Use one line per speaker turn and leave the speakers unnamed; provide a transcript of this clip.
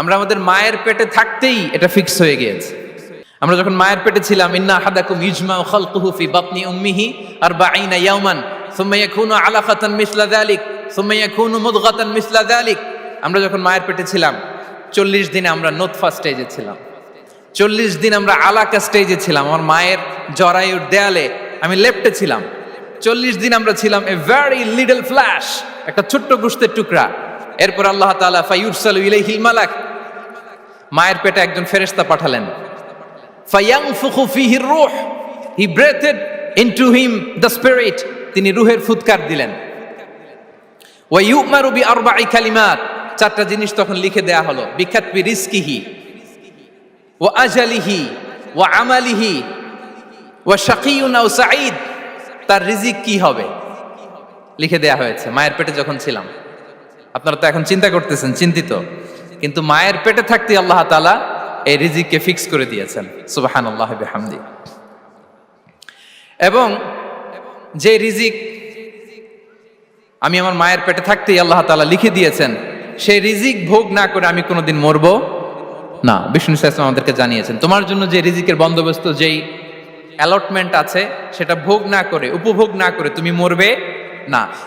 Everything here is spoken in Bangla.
আমরা আমাদের মায়ের পেটে থাকতেই এটা ফিক্স হয়ে গিয়েছে। আমরা যখন মায়ের পেটে ছিলাম, ইন্না আহাদাকুম ইজমাউ খালকুহু ফি বাতনি উম্মিহি আরবাঈনা ইয়াওমান সুম্মা ইয়াকুনু আলাকাতান মিসলা যালিক, সুম্মা ইয়াকুনু মুদগাতান মিসলা যালিক। আমরা যখন মায়ের পেটে ছিলাম, চল্লিশ দিনে আমরা নোতফা স্টেজে ছিলাম। চল্লিশ দিন আমরা আলাকা স্টেজে ছিলাম। আমার মায়ের জরায়ুর দেয়ালে আমি লেফটে ছিলাম। চল্লিশ দিন আমরা ছিলাম এ ভেরি লিটল ফ্ল্যাশ একটা ছোট্ট গুস্তের টুকরা। এরপর আল্লাহ তাআলা ফাইউরসালু ইলাইহিল মালাক মায়ের পেটে একজন ফেরেশতা পাঠালেন। ফায়াংফুখু ফিহির রূহ he breathed into him the spirit তিনি রুহের ফুৎকার দিলেন। ওয়া ইউমারু বি আরবাই কালিমাত, চারটা জিনিস তখন লিখে দেয়া হলো বিখাতবি রিজকিহি, ওয়া আজালিহি, ওয়া আমালিহি, ওয়া শাকিউন আও সাঈদ, তার রিজিক কি হবে? লিখে দেয়া হয়েছে, মায়ের পেটে যখন ছিলাম। আপনারা তো এখন চিন্তা করতেছেন, চিন্তিত। কিন্তু মায়ের পেটে থাকতে আল্লাহ তাআলা এই রিজিককে ফিক্স করে দিয়েছেন। সুবহানাল্লাহি বিহামদি। এবং যে রিজিক আমি আমার মায়ের পেটে থাকতেই আল্লাহ তাআলা লিখে দিয়েছেন, সেই রিজিক ভোগ না করে আমি কোনোদিন মরবো না। বিষ্ণু ইসলাম আমাদেরকে জানিয়েছেন, তোমার জন্য যে রিজিকের বন্দোবস্ত, যেই অ্যালটমেন্ট আছে, সেটা ভোগ না করে, উপভোগ না করে তুমি মরবে না।